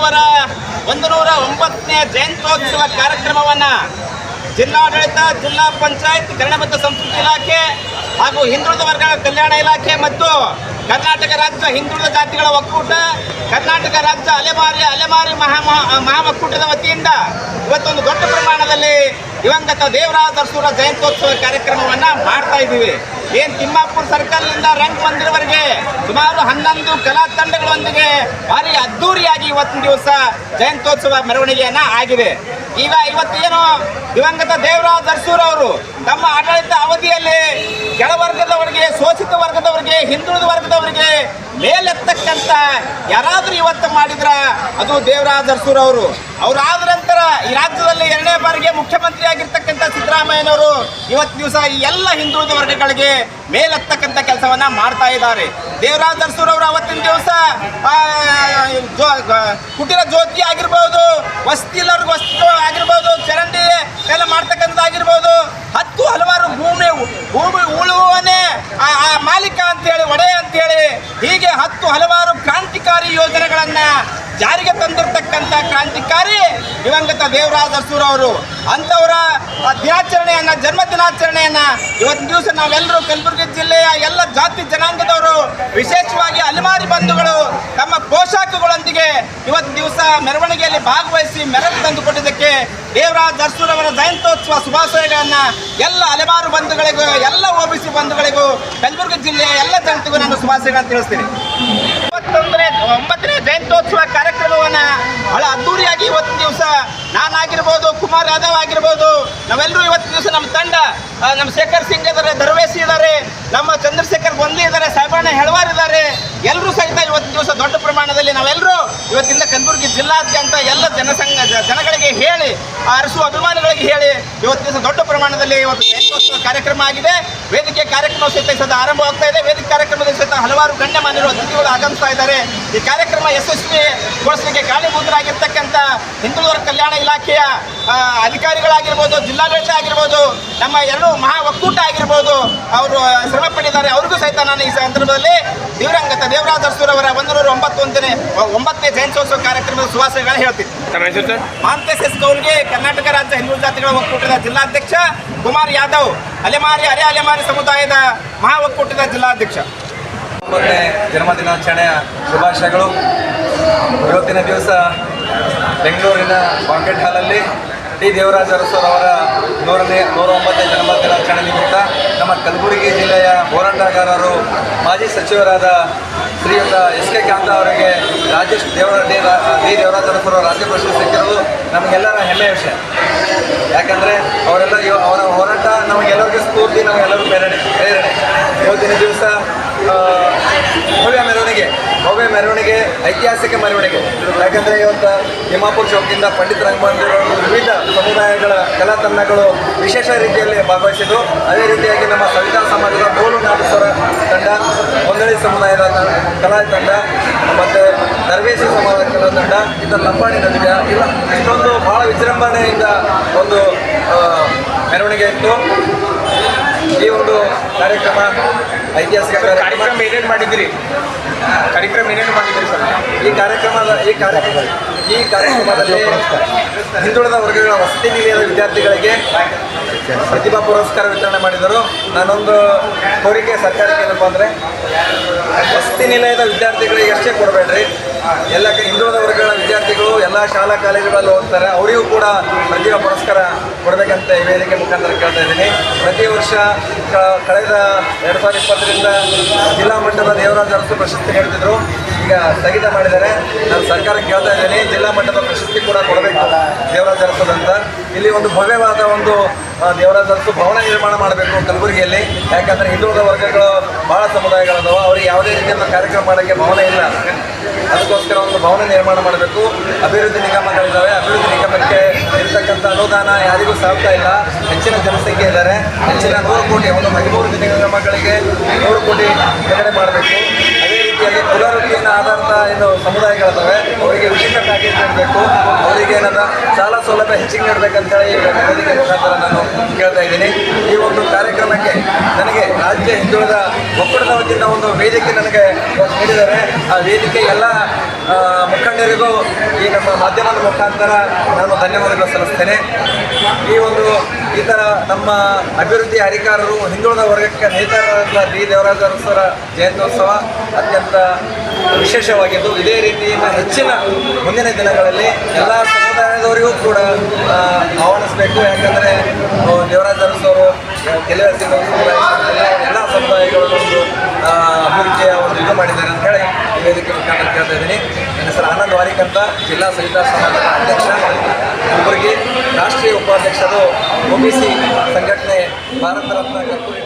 ಅವರ ಒಂದು ನೂರ ಒಂಬತ್ತನೇ ಜಯಂತ್ಯೋತ್ಸವ ಕಾರ್ಯಕ್ರಮವನ್ನು ಜಿಲ್ಲಾಡಳಿತ, ಜಿಲ್ಲಾ ಪಂಚಾಯತ್ ಕನ್ನಡ ಮತ್ತು ಸಂಸ್ಕೃತಿ ಇಲಾಖೆ ಹಾಗೂ ಹಿಂದುಳಿದ ವರ್ಗಗಳ ಕಲ್ಯಾಣ ಇಲಾಖೆ ಮತ್ತು ಕರ್ನಾಟಕ ರಾಜ್ಯ ಹಿಂದುಳಿದ ಜಾತಿಗಳ ಒಕ್ಕೂಟ, ಕರ್ನಾಟಕ ರಾಜ್ಯ ಅಲೆಮಾರಿ ಅಲೆಮಾರಿ ಮಹಾ ಮಹಾ ಒಕ್ಕೂಟದ ವತಿಯಿಂದ ಇವತ್ತೊಂದು ದೊಡ್ಡ ಪ್ರಮಾಣದಲ್ಲಿ ದಿವಂಗತ ದೇವರಾಜ ಅರಸೂರ ಜಯಂತ್ಯೋತ್ಸವ ಕಾರ್ಯಕ್ರಮವನ್ನು ಮಾಡ್ತಾ ಇದ್ದೀವಿ. ಏನ್ ತಿಮ್ಮಾಪುರ ಸರ್ಕಲ್ನಿಂದ ರಂಗ್ ಬಂದಿರುವವರಿಗೆ ಸುಮಾರು ಹನ್ನೊಂದು ಕಲಾ ತಂಡಗಳೊಂದಿಗೆ ಭಾರಿ ಅದ್ದೂರಿಯಾಗಿ ಇವತ್ತಿನ ದಿವಸ ಜಯಂತ್ಯೋತ್ಸವ ಮೆರವಣಿಗೆಯನ್ನ ಆಗಿದೆ. ಈಗ ಇವತ್ತೇನು ದಿವಂಗತ ದೇವರಾಜ್ ಅರಸೂರ್ ಅವರು ತಮ್ಮ ಆಡಳಿತ ಅವಧಿಯಲ್ಲಿ ಕೆಳವರ್ಗದವರಿಗೆ ಶೋಷಿತ ವರ್ಗದವರಿಗೆ, ಹಿಂದುಳಿದ ವರ್ಗದವರಿಗೆ ಮೇಲೆತ್ತಕ್ಕಂತ ಯಾರಾದ್ರೂ ಇವತ್ತು ಮಾಡಿದ್ರ ಅದು ದೇವರಾಜ್ ಅರಸೂರ್ ಅವರು. ಅವರಾದ ನಂತರ ಈ ರಾಜ್ಯದಲ್ಲಿ ಎರಡನೇ ಬಾರಿಗೆ ಮುಖ್ಯಮಂತ್ರಿ ಆಗಿರ್ತಕ್ಕಂಥ ಸಿದ್ದರಾಮಯ್ಯನವರು ಇವತ್ತು ದಿವಸ ಈ ಎಲ್ಲ ಹಿಂದುಳಿದ ವರ್ಗಗಳಿಗೆ ಮೇಲೆತ್ತಕ್ಕಂಥ ಕೆಲಸವನ್ನ ಮಾಡ್ತಾ ಇದ್ದಾರೆ. ದೇವರಾಜ್ ಅರಸೂರ್ ಅವರು ಅವತ್ತಿನ ದಿವಸ ಕುಟೀರ ಜ್ಯೋತಿ ಆಗಿರ್ಬೋದು ವಸತಿ ಇಲ್ಲವ್ರಿಗೆ ವಸ್ತು ಆಗಿರ್ಬೋದು ಚರಂಡಿ ಎಲ್ಲ ಮಾಡ್ತಕ್ಕಂಥ ಆಗಿರ್ಬೋದು ಹತ್ತು ಹಲವಾರು ಭೂಮಿ ಭೂಮಿ ಉಳುವವನೇ ಆ ಆ ಮಾಲೀಕ ಅಂತೇಳಿ ಒಡೆಯ ಅಂತೇಳಿ ಹೀಗೆ ಹತ್ತು ಹಲವಾರು ಕ್ರಾಂತಿಕಾರಿ ಯೋಜನೆಗಳನ್ನ ಜಾರಿಗೆ ತಂದಿರತಕ್ಕಂಥ ಕ್ರಾಂತಿಕಾರಿ ದಿವಂಗತ ದೇವರಾಜ ಅವರು. ಅಂಥವರ ದಿನಾಚರಣೆಯನ್ನ ಜನ್ಮ ದಿನಾಚರಣೆಯನ್ನ ಇವತ್ತಿನ ದಿವಸ ನಾವೆಲ್ಲರೂ ಕಲಬುರಗಿ ಜಿಲ್ಲೆಯ ಎಲ್ಲ ಜಾತಿ ಜನಾಂಗದವರು, ವಿಶೇಷವಾಗಿ ಅಲೆಮಾರಿ ಬಂಧುಗಳು, ತಮ್ಮ ಪೋಷಾಕುಗಳೊಂದಿಗೆ ಇವತ್ತು ದಿವಸ ಮೆರವಣಿಗೆಯಲ್ಲಿ ಭಾಗವಹಿಸಿ ಮೆರಗು ತಂದುಕೊಟ್ಟಿದ್ದಕ್ಕೆ ದೇವರಾಜ್ ಅವರ ಜಯಂತ್ಯೋತ್ಸವ ಶುಭಾಶಯಗಳನ್ನ ಎಲ್ಲ ಅಲೆಮಾರು ಬಂಧುಗಳಿಗೂ, ಎಲ್ಲ ಓಬಿಸಿ ಬಂಧುಗಳಿಗೂ, ಕಲಬುರಗಿ ಜಿಲ್ಲೆಯ ಎಲ್ಲ ಜನತೆಗೂ ನಾನು ಶುಭಾಶಯಗಳನ್ನು ತಿಳಿಸ್ತೀನಿ. ಇಪ್ಪತ್ತೊಂದನೇ ಒಂಬತ್ತನೇ ಜಯಂತ್ಯೋತ್ಸವ ಕಾರ್ಯಕ್ರಮವನ್ನ ಬಹಳ ಅದ್ದೂರಿಯಾಗಿ ಇವತ್ತಿನ ದಿವಸ ನಾನಾಗಿರ್ಬೋದು ಕುಮಾರ್ ಯಾದವ್ ಆಗಿರ್ಬೋದು ನಾವೆಲ್ಲರೂ ಇವತ್ತಿನ ದಿವಸ ನಮ್ಮ ತಂಡ ಆ, ನಮ್ಮ ಶೇಖರ್ ಸಿಂಗ್ ಇದ್ದಾರೆ ದರ್ವೇಸಿ ಇದ್ದಾರೆ ನಮ್ಮ ಚಂದ್ರಶೇಖರ್ ಗೊಂದಿ ಇದ್ದಾರೆ ಸಾಹೇಬಣ್ಣ ಹೆಳವಾರ್ ಇದ್ದಾರೆ ಎಲ್ಲರೂ ಸಹಿತ ಇವತ್ತಿನ ದಿವಸ ದೊಡ್ಡ ಪ್ರಮಾಣದಲ್ಲಿ ನಾವೆಲ್ಲರೂ ಇವತ್ತಿಂದ ಕಲಬುರಗಿ ಜಿಲ್ಲಾದ್ಯಂತ ಎಲ್ಲ ಜನಸಂಘ, ಜನಗಳಿಗೆ ಹೇಳಿ, ಆ ಅರಸು ಅಭಿಮಾನಿಗಳಿಗೆ ಹೇಳಿ ಇವತ್ತು ದಿವಸ ದೊಡ್ಡ ಪ್ರಮಾಣದಲ್ಲಿ ಇವತ್ತು ಕಾರ್ಯಕ್ರಮ ಆಗಿದೆ. ವೇದಿಕೆ ಕಾರ್ಯಕ್ರಮ ಸಹಿತ ಸದಾ ಆರಂಭವಾಗ್ತಾ ಇದೆ. ವೇದಿಕೆ ಕಾರ್ಯಕ್ರಮದಲ್ಲಿ ಸಹಿತ ಹಲವಾರು ಗಣ್ಯಮಾನ್ಯರು ಅತಿಥಿಗಳು ಆಗಮಿಸ್ತಾ ಇದ್ದಾರೆ. ಈ ಕಾರ್ಯಕ್ರಮ ಯಶಸ್ವಿಗೊಳಿಸಲಿಕ್ಕೆ ಕಾರಣೀಭೂತರಾಗಿರ್ತಕ್ಕಂಥ ಹಿಂದುಳಿದವರ ಕಲ್ಯಾಣ ಇಲಾಖೆಯ ಅಧಿಕಾರಿಗಳಾಗಿರ್ಬೋದು, ಜಿಲ್ಲಾಡಳಿತ ಆಗಿರ್ಬೋದು, ನಮ್ಮ ಎರಡು ಮಹಾ ಒಕ್ಕೂಟ ಆಗಿರ್ಬೋದು, ಅವರು ಶ್ರಮ ಪಟ್ಟಿದ್ದಾರೆ ಅವ್ರಿಗೂ ಸಹಿತ ನಾನು ಈ ಸಂದರ್ಭದಲ್ಲಿ ದಿವಂಗತ ದೇವರಾಜ್ ಅವರ ಒಂದು ನೂರ ಒಂಬತ್ತೊಂದನೇ, ಒಂಬತ್ತನೇ ಜಯಂತ್ಯೋತ್ಸವ ಕಾರ್ಯಕ್ರಮದ ಸುವಾಸಗಳು ಹೇಳ್ತೀನಿ. ತಮ್ಮ ಹೆಸರು ಸರ್ ಮಾಂತೇಶ್ ಎಸ್ ಕೌಲ್ಗೆ ಕರ್ನಾಟಕ ರಾಜ್ಯ ಹಿಂದೂ ಜಾತಿಗಳ ಒಕ್ಕೂಟದ ಜಿಲ್ಲಾಧ್ಯಕ್ಷ ಕುಮಾರ್ ಯಾದವ್ ಅಲೆಮಾರಿ ಅರೆ ಅಲೆಮಾರಿ ಸಮುದಾಯದ ಮಹಾ ಒಕ್ಕೂಟದ ಜಿಲ್ಲಾಧ್ಯಕ್ಷ ಒಂಬತ್ತನೇ ಜನ್ಮದಿನಾಚರಣೆಯ ಶುಭಾಶಯಗಳು. ಇವತ್ತಿನ ದಿವಸ ಬೆಂಗಳೂರಿನ ಬಾಂಕೆಟ್ ಹಾಲಲ್ಲಿ ಡಿ ದೇವರಾಜ ಅರಸೂರ್ ಅವರ ನೂರನೇ ನೂರ ಒಂಬತ್ತನೇ ಜನ್ಮದಿನಾಚರಣೆ ನಿಮಿತ್ತ ನಮ್ಮ ಕಲಬುರಗಿ ಜಿಲ್ಲೆಯ ಹೋರಾಟಗಾರರು ಮಾಜಿ ಸಚಿವರಾದ ಶ್ರೀಯುತ ಎಸ್ ಕೆ ಕಾಂತ ಅವರಿಗೆ ರಾಜೇಶ್ ದೇವರ ಡಿ ಡಿ ರಾಜ್ಯ ಪ್ರಶಸ್ತಿ ಸಿಕ್ಕಿರೋದು ನಮಗೆಲ್ಲರ ಹೆಮ್ಮೆಯ ವಿಷಯ. ಯಾಕಂದರೆ ಅವರೆಲ್ಲ ಅವರ ಹೋರಾಟ ನಮಗೆಲ್ಲರಿಗೂ ಸ್ಫೂರ್ತಿ, ನಮಗೆಲ್ಲರಿಗೂ ಪ್ರೇರಣೆ ಪ್ರೇರಣೆ. ಇವತ್ತಿನ ದಿವಸ ಭವ್ಯ ಮೆರವಣಿಗೆ, ಐತಿಹಾಸಿಕ ಮೆರವಣಿಗೆ. ಯಾಕಂದರೆ ಇವತ್ತು ಹಿಮಾಪುರ ಚೌಕಿಂದ ಪಂಡಿತ್ ರಂಗಮಂದಿರ ವಿವಿಧ ಸಮುದಾಯಗಳ ಕಲಾ ತಂಡಗಳು ವಿಶೇಷ ರೀತಿಯಲ್ಲಿ ಭಾಗವಹಿಸಿದ್ದು. ಅದೇ ರೀತಿಯಾಗಿ ನಮ್ಮ ಸವಿತಾ ಸಮಾಜದ ಡೋಲು ನಾಟಕರ ತಂಡ ಹೊಂದಳಿ ಸಮುದಾಯದ ಕಲಾ ತಂಡ, ಮತ್ತು ದರ್ವೇಶಿ ಸಮಾಜದ ಕಲಾ ತಂಡ ಇಂಥ ಲಂಬಾಣಿ ನದಿಯ ಇಲ್ಲ ಇಷ್ಟೊಂದು ಬಹಳ ವಿಜೃಂಭಣೆಯಿಂದ ಒಂದು ಮೆರವಣಿಗೆ ಇತ್ತು. ಈ ಒಂದು ಕಾರ್ಯಕ್ರಮ ಐತಿಹಾಸಿಕ ಕಾರ್ಯಕ್ರಮ. ಏನೇನು ಮಾಡಿದ್ರಿ? ಕಾರ್ಯಕ್ರಮ ಏನೇನು ಮಾಡಿದ್ದೀರಿ ಸರ್? ಈ ಕಾರ್ಯಕ್ರಮದ ಈ ಕಾರ್ಯಕ್ರಮ ಈ ಕಾರ್ಯಕ್ರಮದಲ್ಲಿ ಹಿಂದುಳಿದ ವರ್ಗಗಳ ವಸತಿ ನಿಲಯದ ವಿದ್ಯಾರ್ಥಿಗಳಿಗೆ ಪ್ರತಿಭಾ ಪುರಸ್ಕಾರ ವಿತರಣೆ ಮಾಡಿದರು. ನಾನೊಂದು ಕೋರಿಕೆ ಸರ್ಕಾರಕ್ಕೆ ಏನಪ್ಪ ಅಂದರೆ ವಸತಿ ನಿಲಯದ ವಿದ್ಯಾರ್ಥಿಗಳಿಗೆ ಅಷ್ಟೇ ಕೊಡಬೇಡ್ರಿ. ಎಲ್ಲ ಹಿಂದುಳಿದ ವರ್ಗಗಳ ವಿದ್ಯಾರ್ಥಿಗಳು, ಎಲ್ಲ ಶಾಲಾ ಕಾಲೇಜುಗಳಲ್ಲಿ ಓದ್ತಾರೆ ಅವರಿಗೂ ಕೂಡ ಪ್ರತಿಭಾ ಪುರಸ್ಕಾರ ಕೊಡಬೇಕಂತ ಈ ವೇದಿಕೆ ಮುಖಾಂತರ ಕೇಳ್ತಾ ಇದ್ದೀನಿ. ಪ್ರತಿ ವರ್ಷ ಕಳೆದ ಎರಡು ಸಾವಿರದ ಇಪ್ಪತ್ತರಿಂದ ಜಿಲ್ಲಾ ಮಟ್ಟದ ದೇವರಾಜ ಅರಸು ಪ್ರಶಸ್ತಿ ನೀಡ್ತಿದ್ರು ಈಗ ಸ್ಥಗಿತ ಮಾಡಿದ್ದಾರೆ. ನಾನು ಸರ್ಕಾರ ಕೇಳ್ತಾ ಇದ್ದೀನಿ, ಜಿಲ್ಲಾ ಮಟ್ಟದ ಪ್ರಶಸ್ತಿ ಕೂಡ ಕೊಡಬೇಕು ದೇವರಾಜ ಅರಸದಂತ ಇಲ್ಲಿ ಒಂದು ಭವ್ಯವಾದ ಒಂದು ಆ, ದೇವರಾಜ ಭವನ ನಿರ್ಮಾಣ ಮಾಡಬೇಕು ಕಲಬುರಗಿಯಲ್ಲಿ. ಯಾಕಂದರೆ ಹಿಂದುಳಿದ ವರ್ಗಗಳು ಭಾಳ ಸಮುದಾಯಗಳದಾವ ಅವ್ರಿಗೆ ಯಾವುದೇ ರೀತಿಯ ಕಾರ್ಯಕ್ರಮ ಮಾಡೋಕ್ಕೆ ಭವನ ಇಲ್ಲ. ಅದಕ್ಕೋಸ್ಕರ ಒಂದು ಭವನ ನಿರ್ಮಾಣ ಮಾಡಬೇಕು. ಅಭಿವೃದ್ಧಿ ನಿಗಮಗಳಿದ್ದಾವೆ ಅಭಿವೃದ್ಧಿ ನಿಗಮಕ್ಕೆ ಇರ್ತಕ್ಕಂಥ ಅನುದಾನ ಯಾರಿಗೂ ಸಾಗ್ತಾ ಇಲ್ಲ. ಹೆಚ್ಚಿನ ಜನಸಂಖ್ಯೆ ಇದ್ದಾರೆ. ಹೆಚ್ಚಿನ ನೂರು ಕೋಟಿ ಒಂದು ಅಭಿವೃದ್ಧಿ ನಿಗಮಗಳಿಗೆ ನೂರು ಕೋಟಿ ಬಿಡುಗಡೆ ಮಾಡಬೇಕು. ಅದೇ ರೀತಿಯಲ್ಲಿ ಪುನರ್ವೃತ್ತಿಯನ್ನು ಆಧಾರದ ಏನು ಸಮುದಾಯಗಳಿದ್ದಾವೆ ಅವರಿಗೆ ವಿಶೇಷ ಪ್ಯಾಕೇಜ್ ನೀಡಬೇಕು ಅವರಿಗೆ ಏನದ ಸಾಲ ಸೌಲಭ್ಯ ಹೆಚ್ಚಿಗೆ ನೀಡಬೇಕಂತ ಹೇಳಿ ವೇದಿಕೆ ಮುಖಾಂತರ ನಾನು ಕೇಳ್ತಾ ಇದ್ದೀನಿ. ಈ ಒಂದು ಕಾರ್ಯಕ್ರಮಕ್ಕೆ ನನಗೆ ರಾಜ್ಯ ಹಿಂದುಳಿದ ಒಕ್ಕೂಟದ ವತಿಯಿಂದ ಒಂದು ವೇದಿಕೆ ನನಗೆ ನೀಡಿದ್ದಾರೆ. ಆ ವೇದಿಕೆ ಎಲ್ಲ ಮುಖಂಡರಿಗೂ ಈ ನಮ್ಮ ಮಾಧ್ಯಮದ ಮುಖಾಂತರ ನಾನು ಧನ್ಯವಾದಗಳು ಸಲ್ಲಿಸ್ತೇನೆ. ಈ ಒಂದು ಈ ಥರ ನಮ್ಮ ಅಭಿವೃದ್ಧಿ ಅಧಿಕಾರರು ಹಿಂದುಳಿದ ವರ್ಗಕ್ಕೆ ನೇತಾರರಾದ ಡಿ. ದೇವರಾಜ ಅರಸರ ಜಯಂತ್ಯೋತ್ಸವ ಅತ್ಯಂತ ವಿಶೇಷವಾಗಿದ್ದು, ಇದೇ ರೀತಿ ಹೆಚ್ಚಿನ ಮುಂದಿನ ದಿನಗಳಲ್ಲಿ ಎಲ್ಲ ಸಮುದಾಯದವರಿಗೂ ಕೂಡ ಆಹ್ವಾನಿಸಬೇಕು. ಯಾಕಂದ್ರೆ ದೇವರಾಜ ಅರಸವರು ಕೆಲವೇ ಎಲ್ಲ ಸಮುದಾಯಗಳು ಒಂದು ಅಭಿವೃದ್ಧಿಯ ಒಂದು ಇದು ಮಾಡಿದ್ದಾರೆ ಅಂತ ಹೇಳಿ ವೇದಿಕೆ ಮುಖಾಂತರ ಕೇಳ್ತಾ ಇದ್ದೀನಿ. ನನ್ನ ಹೆಸರು ಆನಂದ್ ವಾರಿಕ್ ಜಿಲ್ಲಾ ಸಹಿತ ಸಮಾಜದ ಅಧ್ಯಕ್ಷ. ಕಲಬುರಗಿ ರಾಷ್ಟ್ರೀಯ ಉಪಾಧ್ಯಕ್ಷರು ಒಬಿಸಿ ಸಂಘಟನೆ ಭಾರತ ರತ್ನ ಕಸ್ತೂರಿ